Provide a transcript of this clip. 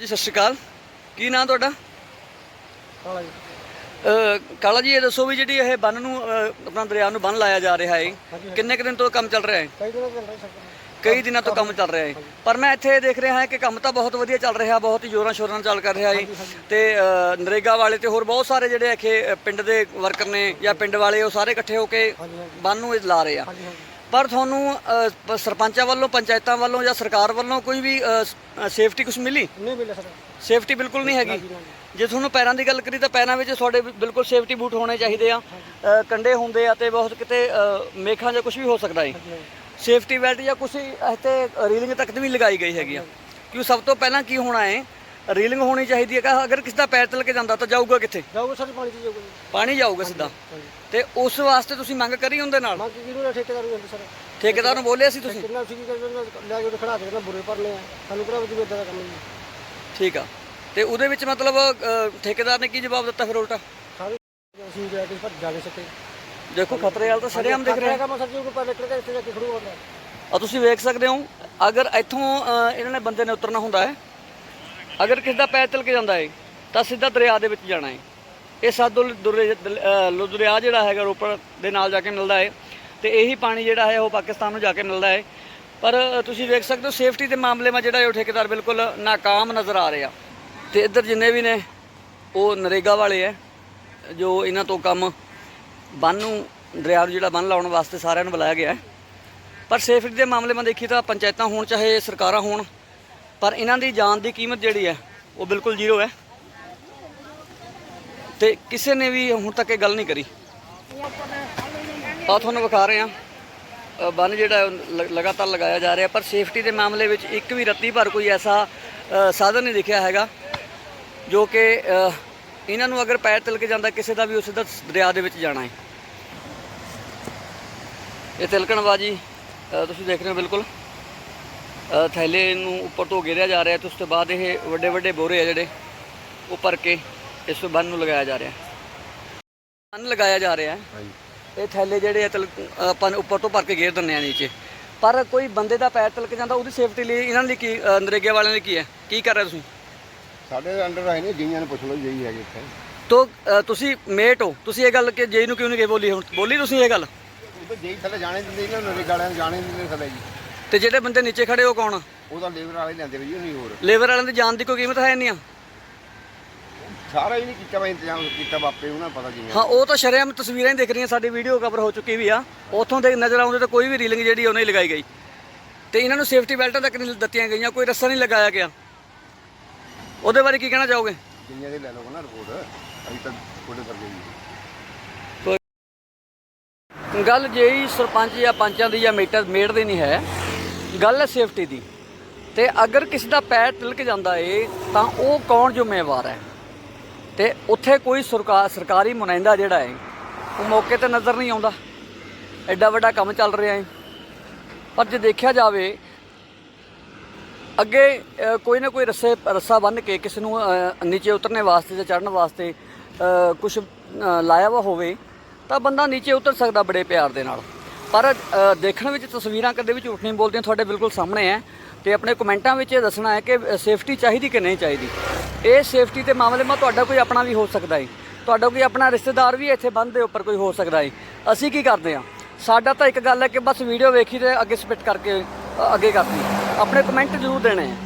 ਜੀ ਸਤਿ ਸ਼੍ਰੀ ਅਕਾਲ। ਕੀ ਨਾਂ ਤੁਹਾਡਾ? ਕਾਲਾ ਜੀ। ਕਾਲਾ ਜੀ ਇਹ ਦੱਸੋ ਵੀ ਜਿਹੜੀ ਇਹ ਬੰਨ ਨੂੰ ਅਹ, ਆਪਣਾ ਦਰਿਆ ਨੂੰ ਬੰਨ ਲਾਇਆ ਜਾ ਰਿਹਾ ਹੈ। ਕਿੰਨੇ ਕੁ ਦਿਨ ਤੋਂ ਕੰਮ ਚੱਲ ਰਿਹਾ ਹੈ? ਕਈ ਦਿਨਾਂ ਤੋਂ ਚੱਲ ਰਹੀ ਸਰ ਕਈ ਦਿਨਾਂ ਤੋਂ ਕੰਮ ਚੱਲ ਰਿਹਾ ਹੈ। ਪਰ ਮੈਂ ਇੱਥੇ ਦੇਖ ਰਿਹਾ ਹਾਂ ਕਿ ਕੰਮ ਤਾਂ ਬਹੁਤ ਵਧੀਆ ਚੱਲ ਰਿਹਾ ਬਹੁਤ ਹੀ ਜੋਰਾਂ ਸ਼ੋਰਾਂ ਨਾਲ ਚੱਲ ਕਰ ਰਿਹਾ ਹੈ। ਤੇ ਨਰੇਗਾ ਵਾਲੇ ਤੇ ਹੋਰ ਬਹੁਤ ਸਾਰੇ ਜਿਹੜੇ ਅਹ, ਪਿੰਡ ਦੇ ਵਰਕਰ ਨੇ ਜਾਂ ਪਿੰਡ ਵਾਲੇ ਉਹ ਸਾਰੇ ਇਕੱਠੇ ਹੋ ਕੇ ਬੰਨ ਨੂੰ ਇਹ ਲਾ ਰਹੇ ਆ। ਪਰ ਤੁਹਾਨੂੰ ਸਰਪੰਚਾਂ ਵੱਲੋਂ ਪੰਚਾਇਤਾਂ ਵੱਲੋਂ ਜਾਂ ਸਰਕਾਰ ਵੱਲੋਂ ਕੋਈ ਵੀ ਸੇਫਟੀ ਕੁਝ ਮਿਲੀ? ਨਹੀਂ ਮਿਲਿਆ ਸਰ। ਸੇਫਟੀ ਬਿਲਕੁਲ ਨਹੀਂ ਹੈਗੀ। ਜੀ ਤੁਹਾਨੂੰ ਪੈਰਾਂ ਦੀ ਗੱਲ ਕਰੀ ਤਾਂ ਪੈਰਾਂ ਵਿੱਚ ਤੁਹਾਡੇ ਬਿਲਕੁਲ ਸੇਫਟੀ ਬੂਟ ਹੋਣੇ ਚਾਹੀਦੇ ਆ। ਅ, ਕੰਡੇ ਹੁੰਦੇ ਆ ਤੇ ਬਹੁਤ ਕਿਤੇ ਅ, ਮੇਖਾਂ ਜਾਂ ਕੁਝ ਵੀ ਹੋ ਸਕਦਾ ਹੈ ਸੇਫਟੀ ਬੈਲਟ ਜਾਂ ਕੁਝ ਇੱਥੇ ਰੀਲਿੰਗ ਤੱਕ ਵੀ ਲਗਾਈ ਗਈ ਹੈਗੀ ਆ। ਕਿਉਂ ਸਭ ਤੋਂ ਪਹਿਲਾਂ ਕੀ ਹੋਣਾ ਹੈ ਰੀਲਿੰਗ ਹੋਣੀ ਚਾਹੀਦੀ ਹੈ ਕਿ ਅਗਰ ਕਿਸੇ ਦਾ ਪੈਰ ਤਲ ਕੇ ਜਾਂਦਾ ਤਾਂ ਜਾਊਗਾ ਕਿੱਥੇ? ਜਾਊਗਾ ਸਰ ਪਾਣੀ ਚ ਜਾਊਗਾ ਜੀ। ਪਾਣੀ ਜਾਊਗਾ ਸਿੱਧਾ। ਹਾਂਜੀ ਤੇ ਉਸ ਵਾਸਤੇ ਤੁਸੀਂ ਮੰਗ ਕਰੀ ਉਹਦੇ ਨਾਲ? ਮੰਗ ਕਿਹਨੂੰ ਨਾ ਠੇਕੇਦਾਰ ਨੂੰ ਸਰ ਠੇਕੇਦਾਰ ਨੂੰ ਬੋਲਿਆ ਸੀ ਤੁਸੀਂ? ਕਿੰਨਾ ਸੀ ਕਿ ਲੈ ਕੇ ਖੜਾ ਕੇ ਕਹਿੰਦਾ ਬੁਰੇ ਭਰਨੇ ਆ। ਸਾਨੂੰ ਕਿਹੜਾ ਵੀ ਇਦਾਂ ਦਾ ਕੰਮ ਨਹੀਂ ਠੀਕ ਆ। ਤੇ ਉਹਦੇ ਵਿੱਚ ਮਤਲਬ ਅ, ਠੇਕੇਦਾਰ ਨੇ ਕੀ ਜਵਾਬ ਦਿੱਤਾ ਫਿਰ ਉਲਟਾ? ਸਾਰੇ ਅਸੀਂ ਜਾ ਕੇ ਪਰ ਜਾ ਨਹੀਂ ਸਕੇ। ਦੇਖੋ ਖਤਰੇ ਵਾਲ ਤਾਂ ਸਰੇਆਮ ਦਿਖ ਰਿਹਾ ਕੰਮ ਸਰ ਜੀ ਉਹ ਪਰ ਨਿਕਲ ਕੇ ਇੱਥੇ ਜਾ ਕੇ ਖੜੂ ਹੁੰਦਾ ਆ ਤੁਸੀਂ ਵੇਖ ਸਕਦੇ ਹੋ ਅਗਰ ਇੱਥੋਂ ਅ, ਇਹਨਾਂ ਨੇ ਬੰਦੇ ਨੇ ਉਤਰਨਾ ਹੁੰਦਾ ਹੈ ਅਗਰ ਕਿਸੇ ਦਾ ਪੈਰ ਤਿਲਕ ਜਾਂਦਾ ਹੈ ਤਾਂ ਸਿੱਧਾ ਦਰਿਆ ਦੇ ਵਿੱਚ ਜਾਣਾ ਹੈ ਇਹ ਸਾਦੁਲ ਦਰਿਆ ਜਿਹੜਾ ਹੈਗਾ ਰੋਪੜ ਦੇ ਨਾਲ ਜਾ ਕੇ ਮਿਲਦਾ ਹੈ ਤੇ ਇਹੀ ਪਾਣੀ ਜਿਹੜਾ ਹੈ ਉਹ ਪਾਕਿਸਤਾਨ ਨੂੰ ਜਾ ਕੇ ਮਿਲਦਾ ਹੈ ਪਰ ਤੁਸੀਂ ਵੇਖ ਸਕਦੇ ਹੋ ਸੇਫਟੀ ਦੇ ਮਾਮਲੇ 'ਮਾ ਜਿਹੜਾ ਹੈ ਉਹ ਠੇਕੇਦਾਰ ਬਿਲਕੁਲ ਨਾਕਾਮ ਨਜ਼ਰ ਆ ਰਿਹਾ। ਤੇ ਇੱਧਰ ਜਿੰਨੇ ਵੀ ਨੇ, ਉਹ ਨਰੇਗਾ ਵਾਲੇ ਹੈ, ਜੋ ਇਹਨਾਂ ਤੋਂ ਕੰਮ ਬੰਨ ਨੂੰ, ਦਰਿਆ ਨੂੰ ਜਿਹੜਾ ਬੰਨ ਲਾਉਣ ਵਾਸਤੇ ਸਾਰਿਆਂ ਨੂੰ ਬੁਲਾਇਆ ਗਿਆ ਹੈ। ਪਰ ਸੇਫਟੀ ਦੇ ਮਾਮਲੇ ਮੈਂ ਦੇਖੀ ਤਾਂ ਪੰਚਾਇਤਾਂ ਹੋਣ, ਚਾਹੇ ਸਰਕਾਰਾਂ ਹੋਣ ਪਰ ਇਹਨਾਂ ਦੀ ਜਾਨ ਦੀ ਕੀਮਤ ਜਿਹੜੀ ਹੈ, ਉਹ ਬਿਲਕੁਲ ਜ਼ੀਰੋ ਹੈ। ਤੇ ਕਿਸੇ ਨੇ ਵੀ ਹੁਣ ਤੱਕ ਇਹ ਗੱਲ ਨਹੀਂ ਕਰੀ। ਆ ਤੁਹਾਨੂੰ ਵਿਖਾ ਰਹੇ ਆ ਬੰਨ ਜਿਹੜਾ ਲਗਾਤਾਰ ਲਗਾਇਆ ਜਾ ਰਿਹਾ, ਪਰ ਸੇਫਟੀ ਦੇ ਮਾਮਲੇ ਵਿੱਚ ਇੱਕ ਵੀ ਰੱਤੀ ਭਰ ਕੋਈ ਐਸਾ ਸਾਧਨ ਨਹੀਂ ਦਿਖਿਆ ਹੈਗਾ, ਜੋ ਕਿ ਇਹਨਾਂ ਨੂੰ ਅਗਰ ਪੈਰ ਤਿਲਕ ਜਾਂਦਾ, ਕਿਸੇ ਦਾ ਵੀ ਉਸ ਦਾ ਦਰਿਆ ਦੇ ਵਿੱਚ ਜਾਣਾ ਹੈ। ਇਹ ਤਿਲਕਣ ਬਾਜ਼ੀ ਤੁਸੀਂ ਦੇਖ ਰਹੇ ਹੋ ਬਿਲਕੁਲ। ਥੈਲੇ ਨੂੰ ਉੱਪਰ ਤੋਂ ਘੇਰਿਆ ਜਾ ਰਿਹਾ ਤੇ ਉਸ ਤੋਂ ਬਾਅਦ ਇਹ ਵੱਡੇ ਵੱਡੇ ਬੋਰੇ ਆ ਜਿਹੜੇ ਉਹ ਭਰ ਕੇ ਇਸ ਬੰਨ ਨੂੰ ਲਗਾਇਆ ਜਾ ਰਿਹਾ। ਬੰਨ ਲਗਾਇਆ ਜਾ ਰਿਹਾ। ਇਹ ਥੈਲੇ ਜਿਹੜੇ ਆ ਆਪਾਂ ਉੱਪਰ ਤੋਂ ਭਰ ਕੇ ਘੇਰ ਦਿੰਦੇ ਆ ਨੀਚੇ। ਪਰ ਕੋਈ ਬੰਦੇ ਦਾ ਪੈਰ ਤਿਲਕ ਜਾਂਦਾ ਉਹਦੀ ਸੇਫਟੀ ਲਈ ਇਹਨਾਂ ਲਈ ਕੀ ਨਰੇਗੇ ਵਾਲਿਆਂ ਲਈ ਕੀ ਹੈ? ਕੀ ਕਰ ਰਹੇ ਤੁਸੀਂ? ਸਾਡੇ ਅੰਡਰ ਆਏ ਨੇ ਜੀਆਂ ਨੂੰ ਪੁੱਛ ਲਓ ਜਈ ਹੈਗੇ ਇੱਥੇ। ਤੋ ਤੁਸੀਂ ਮੇਟ ਹੋ। ਤੁਸੀਂ ਇਹ ਗੱਲ ਕਿ ਜੇ ਨੂੰ ਕਿਉਂ ਨਹੀਂ ਬੋਲੀ ਹੁਣ? ਬੋਲੀ ਤੁਸੀਂ ਇਹ ਗੱਲ? ਜਈ ਥੱਲੇ ਜਾਣੇ ਦਿੰਦੇ ਇਹਨਾਂ ਨੂੰ ਗਾਲਿਆਂ ਨੂੰ ਜਾਣੇ ਦਿੰਦੇ ਥੱਲੇ ਜੀ। ਤੇ ਜਿਹੜੇ ਬੰਦੇ ਨੀਚੇ ਖੜੇ ਹੋ ਕੌਣ ਉਹ ਤਾਂ ਲੇਬਰ ਵਾਲੇ ਲੈਂਦੇ ਵੀ ਨਹੀਂ ਹੋਰ। ਲੇਬਰ ਵਾਲਿਆਂ ਦੀ ਜਾਨ ਦੀ ਕੋਈ ਕੀਮਤ ਹੈ ਨਹੀਂ ਆ? ਸਾਰਾ ਹੀ ਨਹੀਂ ਕੀਤਾ ਵਾ ਇੰਤਜ਼ਾਮ ਕੀਤਾ ਬਾਪੇ ਉਹਨਾਂ ਨੂੰ ਪਤਾ ਜਿਵੇਂ ਹਾਂ ਉਹ ਤਾਂ ਸ਼ਰੇਆਮ ਤਸਵੀਰਾਂ ਹੀ ਦਿਖ ਰਹੀਆਂ ਸਾਡੀ ਵੀਡੀਓ ਕਵਰ ਹੋ ਚੁੱਕੀ ਵੀ ਆ। ਉੱਥੋਂ ਦੇ ਨਜ਼ਰ ਆਉਂਦੇ ਤਾਂ ਕੋਈ ਵੀ ਰੀਲਿੰਗ ਜਿਹੜੀ ਉਹਨੇ ਲਗਾਈ ਗਈ। ਤੇ ਇਹਨਾਂ ਨੂੰ ਸੇਫਟੀ ਬੈਲਟਾਂ ਤੱਕ ਨਹੀਂ ਦਿੱਤੀਆਂ ਗਈਆਂ ਕੋਈ ਰੱਸਾ ਨਹੀਂ ਲਗਾਇਆ ਗਿਆ। ਉਹਦੇ ਬਾਰੇ ਕੀ ਕਹਿਣਾ ਚਾਹੋਗੇ? ਜਿੰਨੇ ਦੇ ਲੈ ਲਓ ਨਾ ਰਿਪੋਰਟ ਅਸੀਂ ਤਾਂ ਥੋੜੇ ਕਰ ਗਏ ਗੱਲ ਜਿਹੀ ਸਰਪੰਚ ਜਾਂ ਪੰਚਾਂ ਦੀ ਜਾਂ ਮੇਟਰ ਮੇੜ ਦੀ ਨਹੀਂ ਹੈ। ਗੱਲ ਹੈ ਸੇਫਟੀ ਦੀ। ਤੇ ਅਗਰ ਕਿਸੇ ਦਾ ਪੈਰ ਤਿਲਕ ਜਾਂਦਾ ਏ, ਤਾਂ ਉਹ ਕੌਣ ਜ਼ਿੰਮੇਵਾਰ ਹੈ? ਤੇ ਉੱਥੇ ਕੋਈ ਸਰਕਾਰ ਸਰਕਾਰੀ ਨੁਮਾਇੰਦਾ ਜਿਹੜਾ ਹੈ ਉਹ ਮੌਕੇ ਤੇ ਨਜ਼ਰ ਨਹੀਂ ਆਉਂਦਾ। ਐਡਾ ਵੱਡਾ ਕੰਮ ਚੱਲ ਰਿਹਾ ਹੈ ਪਰ ਜੇ ਦੇਖਿਆ ਜਾਵੇ, ਅੱਗੇ ਕੋਈ ਨਾ ਕੋਈ ਰੱਸੇ, ਰੱਸਾ ਬੰਨ ਕੇ ਕਿਸੇ ਨੂੰ ਨੀਚੇ ਉਤਰਨੇ ਵਾਸਤੇ ਜਾਂ ਚੜਨ ਵਾਸਤੇ ਕੁਝ ਲਾਇਆ ਵਾ ਹੋਵੇ, ਤਾਂ ਬੰਦਾ ਨੀਚੇ ਉਤਰ ਸਕਦਾ ਬੜੇ ਪਿਆਰ ਦੇ ਨਾਲ। ਪਰ ਦੇਖਣ ਵਿੱਚ, ਤਸਵੀਰਾਂ ਕਦੇ ਵੀ ਝੂਠ ਨਹੀਂ ਬੋਲਦੀਆਂ, ਤੁਹਾਡੇ ਬਿਲਕੁਲ ਸਾਹਮਣੇ ਹੈ। ਤੇ ਆਪਣੇ ਕਮੈਂਟਾਂ ਵਿੱਚ ਇਹ ਦੱਸਣਾ ਹੈ ਕਿ ਸੇਫਟੀ ਚਾਹੀਦੀ ਕਿ ਨਹੀਂ ਚਾਹੀਦੀ? ਇਹ ਸੇਫਟੀ ਦੇ ਮਾਮਲੇ ਮਾ ਤੁਹਾਡਾ ਕੋਈ ਆਪਣਾ ਵੀ ਹੋ ਸਕਦਾ ਹੈ ਤੁਹਾਡਾ ਕੋਈ ਆਪਣਾ ਰਿਸ਼ਤੇਦਾਰ ਵੀ ਇੱਥੇ ਬੰਦ ਦੇ ਉੱਪਰ ਕੋਈ ਹੋ ਸਕਦਾ ਹੈ ਅਸੀਂ ਕੀ ਕਰਦੇ ਹਾਂ ਸਾਡਾ ਤਾਂ ਇੱਕ ਗੱਲ ਹੈ ਕਿ ਬਸ ਵੀਡੀਓ ਵੇਖੀ ਤੇ ਅੱਗੇ ਸਬਮਿਟ ਕਰਕੇ ਅੱਗੇ ਕਰਨੀ ਆਪਣੇ ਕਮੈਂਟ ਜ਼ਰੂਰ ਦੇਣੇ ਹੈ।